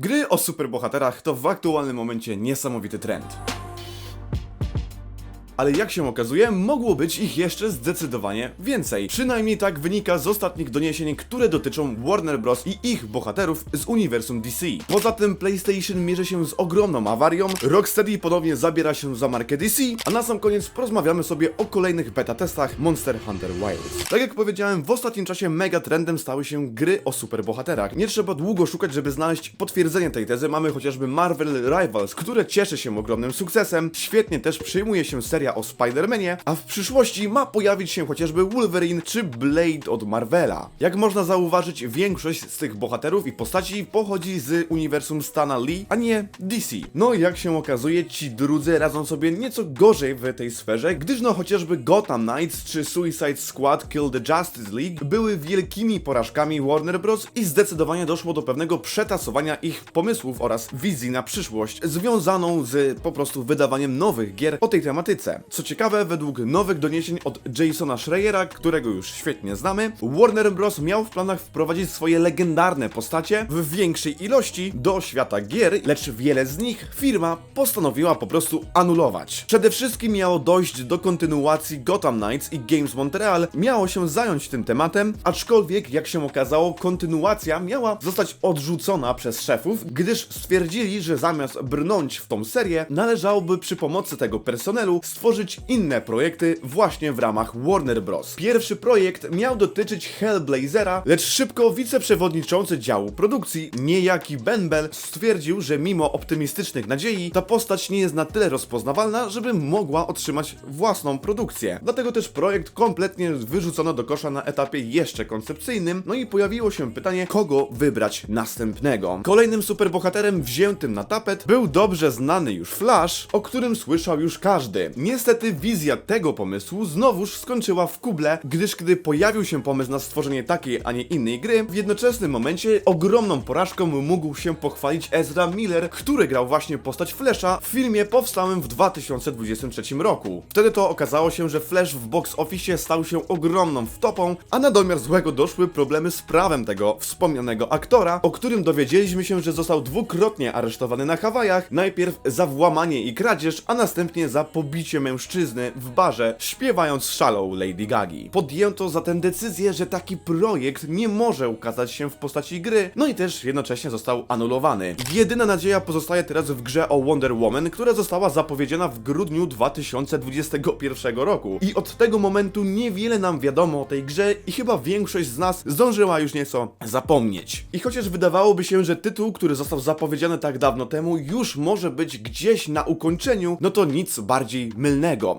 Gry o superbohaterach to w aktualnym momencie niesamowity trend. Ale jak się okazuje, mogło być ich jeszcze zdecydowanie więcej. Przynajmniej tak wynika z ostatnich doniesień, które dotyczą Warner Bros. i ich bohaterów z uniwersum DC. Poza tym PlayStation mierzy się z ogromną awarią, Rocksteady ponownie zabiera się za markę DC, a na sam koniec porozmawiamy sobie o kolejnych beta testach Monster Hunter Wilds. Tak jak powiedziałem, w ostatnim czasie mega trendem stały się gry o superbohaterach. Nie trzeba długo szukać, żeby znaleźć potwierdzenie tej tezy. Mamy chociażby Marvel Rivals, które cieszy się ogromnym sukcesem. Świetnie też przyjmuje się seria o Spider-Manie, a w przyszłości ma pojawić się chociażby Wolverine czy Blade od Marvela. Jak można zauważyć, większość z tych bohaterów i postaci pochodzi z uniwersum Stana Lee, a nie DC. No jak się okazuje, ci drudzy radzą sobie nieco gorzej w tej sferze, gdyż no chociażby Gotham Knights czy Suicide Squad Kill the Justice League były wielkimi porażkami Warner Bros. i zdecydowanie doszło do pewnego przetasowania ich pomysłów oraz wizji na przyszłość, związaną z po prostu wydawaniem nowych gier o tej tematyce. Co ciekawe, według nowych doniesień od Jasona Schreiera, którego już świetnie znamy, Warner Bros. miał w planach wprowadzić swoje legendarne postacie w większej ilości do świata gier, lecz wiele z nich firma postanowiła po prostu anulować. Przede wszystkim miało dojść do kontynuacji Gotham Knights i Games Montreal miało się zająć tym tematem, aczkolwiek jak się okazało, kontynuacja miała zostać odrzucona przez szefów, gdyż stwierdzili, że zamiast brnąć w tą serię, należałoby przy pomocy tego personelu stworzyć inne projekty właśnie w ramach Warner Bros. Pierwszy projekt miał dotyczyć Hellblazera, lecz szybko wiceprzewodniczący działu produkcji, niejaki Ben Bell, stwierdził, że mimo optymistycznych nadziei, ta postać nie jest na tyle rozpoznawalna, żeby mogła otrzymać własną produkcję. Dlatego też projekt kompletnie wyrzucono do kosza na etapie jeszcze koncepcyjnym, no i pojawiło się pytanie, kogo wybrać następnego. Kolejnym superbohaterem wziętym na tapet był dobrze znany już Flash, o którym słyszał już każdy. Niestety wizja tego pomysłu znowuż skończyła w kuble, gdyż kiedy pojawił się pomysł na stworzenie takiej, a nie innej gry, w jednoczesnym momencie ogromną porażką mógł się pochwalić Ezra Miller, który grał właśnie postać Flasha w filmie powstałym w 2023 roku. Wtedy to okazało się, że Flash w box office stał się ogromną wtopą, a na domiar złego doszły problemy z prawem tego wspomnianego aktora, o którym dowiedzieliśmy się, że został dwukrotnie aresztowany na Hawajach, najpierw za włamanie i kradzież, a następnie za pobicie mężczyzny w barze, śpiewając Shallow Lady Gagi. Podjęto zatem decyzję, że taki projekt nie może ukazać się w postaci gry, no i też jednocześnie został anulowany. Jedyna nadzieja pozostaje teraz w grze o Wonder Woman, która została zapowiedziana w grudniu 2021 roku. I od tego momentu niewiele nam wiadomo o tej grze i chyba większość z nas zdążyła już nieco zapomnieć. I chociaż wydawałoby się, że tytuł, który został zapowiedziany tak dawno temu, już może być gdzieś na ukończeniu, no to nic bardziej mylnego.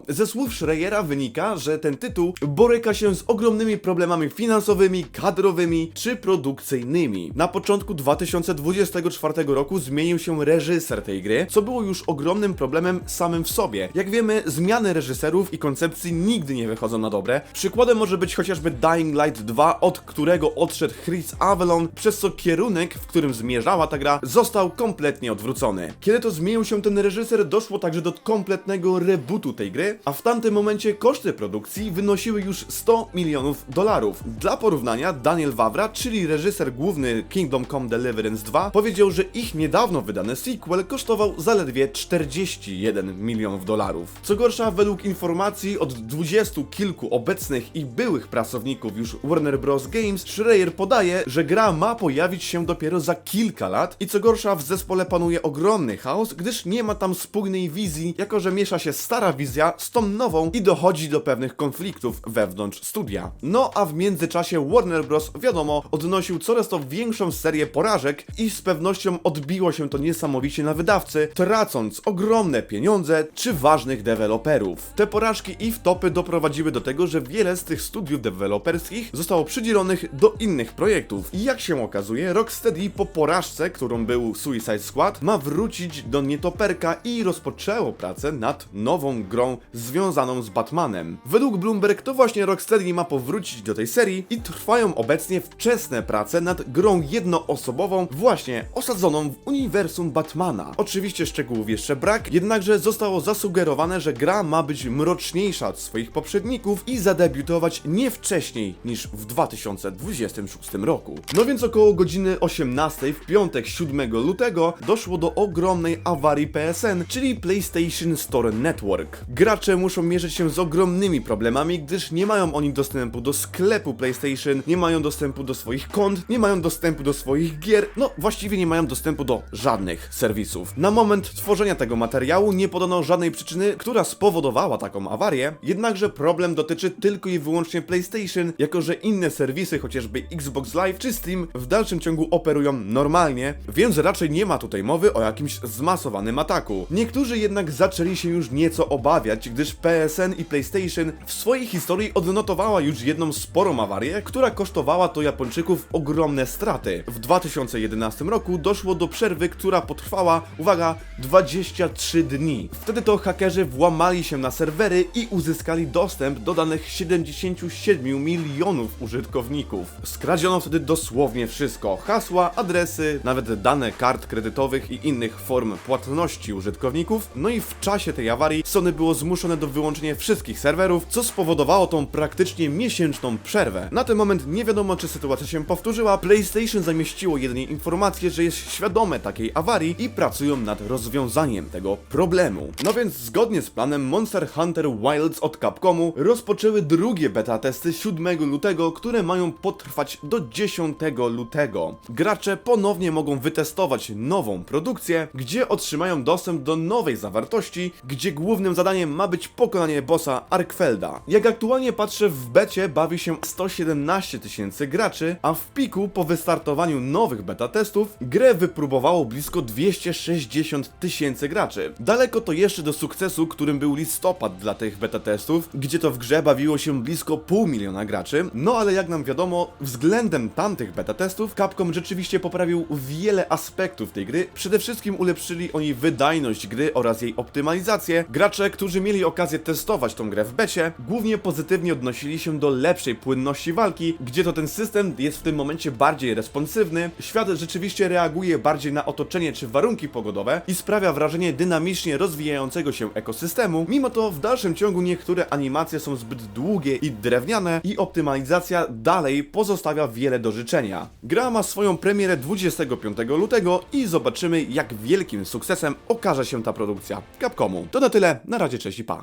Ze słów Schreiera wynika, że ten tytuł boryka się z ogromnymi problemami finansowymi, kadrowymi czy produkcyjnymi. Na początku 2024 roku zmienił się reżyser tej gry, co było już ogromnym problemem samym w sobie. Jak wiemy, zmiany reżyserów i koncepcji nigdy nie wychodzą na dobre. Przykładem może być chociażby Dying Light 2, od którego odszedł Chris Avalon, przez co kierunek, w którym zmierzała ta gra, został kompletnie odwrócony. Kiedy to zmienił się ten reżyser, doszło także do kompletnego rebootu tej gry, a w tamtym momencie koszty produkcji wynosiły już 100 milionów dolarów. Dla porównania, Daniel Wawra, czyli reżyser główny Kingdom Come Deliverance 2, powiedział, że ich niedawno wydany sequel kosztował zaledwie 41 milionów dolarów. Co gorsza, według informacji od dwudziestu kilku obecnych i byłych pracowników już Warner Bros. Games, Schreier podaje, że gra ma pojawić się dopiero za kilka lat i co gorsza, w zespole panuje ogromny chaos, gdyż nie ma tam spójnej wizji, jako że miesza się stara wizja z tą nową i dochodzi do pewnych konfliktów wewnątrz studia. No a w międzyczasie Warner Bros. wiadomo, odnosił coraz to większą serię porażek i z pewnością odbiło się to niesamowicie na wydawcy, tracąc ogromne pieniądze czy ważnych deweloperów. Te porażki i wtopy doprowadziły do tego, że wiele z tych studiów deweloperskich zostało przydzielonych do innych projektów. I jak się okazuje, Rocksteady po porażce, którą był Suicide Squad, ma wrócić do nietoperka i rozpoczęło pracę nad nową grą związaną z Batmanem. Według Bloomberg to właśnie Rocksteady ma powrócić do tej serii i trwają obecnie wczesne prace nad grą jednoosobową, właśnie osadzoną w uniwersum Batmana. Oczywiście szczegółów jeszcze brak, jednakże zostało zasugerowane, że gra ma być mroczniejsza od swoich poprzedników i zadebiutować nie wcześniej niż w 2026 roku. No więc około godziny 18 w piątek 7 lutego doszło do ogromnej awarii PSN, czyli PlayStation Store Network. Gracze muszą mierzyć się z ogromnymi problemami, gdyż nie mają oni dostępu do sklepu PlayStation, nie mają dostępu do swoich kont, nie mają dostępu do swoich gier, no właściwie nie mają dostępu do żadnych serwisów. Na moment tworzenia tego materiału nie podano żadnej przyczyny, która spowodowała taką awarię, jednakże problem dotyczy tylko i wyłącznie PlayStation, jako że inne serwisy, chociażby Xbox Live czy Steam, w dalszym ciągu operują normalnie, więc raczej nie ma tutaj mowy o jakimś zmasowanym ataku. Niektórzy jednak zaczęli się już nieco obawiać, gdyż PSN i PlayStation w swojej historii odnotowała już jedną sporą awarię, która kosztowała to Japończyków ogromne straty. W 2011 roku doszło do przerwy, która potrwała, uwaga, 23 dni. Wtedy to hakerzy włamali się na serwery i uzyskali dostęp do danych 77 milionów użytkowników. Skradziono wtedy dosłownie wszystko: hasła, adresy, nawet dane kart kredytowych i innych form płatności użytkowników. No i w czasie tej awarii Sony było zmuszone do wyłączenia wszystkich serwerów, co spowodowało tą praktycznie miesięczną przerwę. Na ten moment nie wiadomo, czy sytuacja się powtórzyła. PlayStation zamieściło jedynie informację, że jest świadome takiej awarii i pracują nad rozwiązaniem tego problemu. No więc zgodnie z planem Monster Hunter Wilds od Capcomu rozpoczęły drugie beta testy 7 lutego, które mają potrwać do 10 lutego. Gracze ponownie mogą wytestować nową produkcję, gdzie otrzymają dostęp do nowej zawartości, gdzie głównym zadaniem ma być pokonanie bossa Arkfelda. Jak aktualnie patrzę w becie bawi się 117 tysięcy graczy, a w piku po wystartowaniu nowych beta testów grę wypróbowało blisko 260 tysięcy graczy. Daleko to jeszcze do sukcesu, którym był listopad dla tych beta testów, gdzie to w grze bawiło się blisko pół miliona graczy. No ale jak nam wiadomo, względem tamtych beta testów Capcom rzeczywiście poprawił wiele aspektów tej gry. Przede wszystkim ulepszyli oni wydajność gry oraz jej optymalizację. Gracze, którzy mieli okazję testować tą grę w becie, głównie pozytywnie odnosili się do lepszej płynności walki, gdzie to ten system jest w tym momencie bardziej responsywny. Świat rzeczywiście reaguje bardziej na otoczenie czy warunki pogodowe i sprawia wrażenie dynamicznie rozwijającego się ekosystemu. Mimo to w dalszym ciągu niektóre animacje są zbyt długie i drewniane i optymalizacja dalej pozostawia wiele do życzenia. Gra ma swoją premierę 25 lutego i zobaczymy jak wielkim sukcesem okaże się ta produkcja Capcomu. To na tyle, na razie cześć i pa.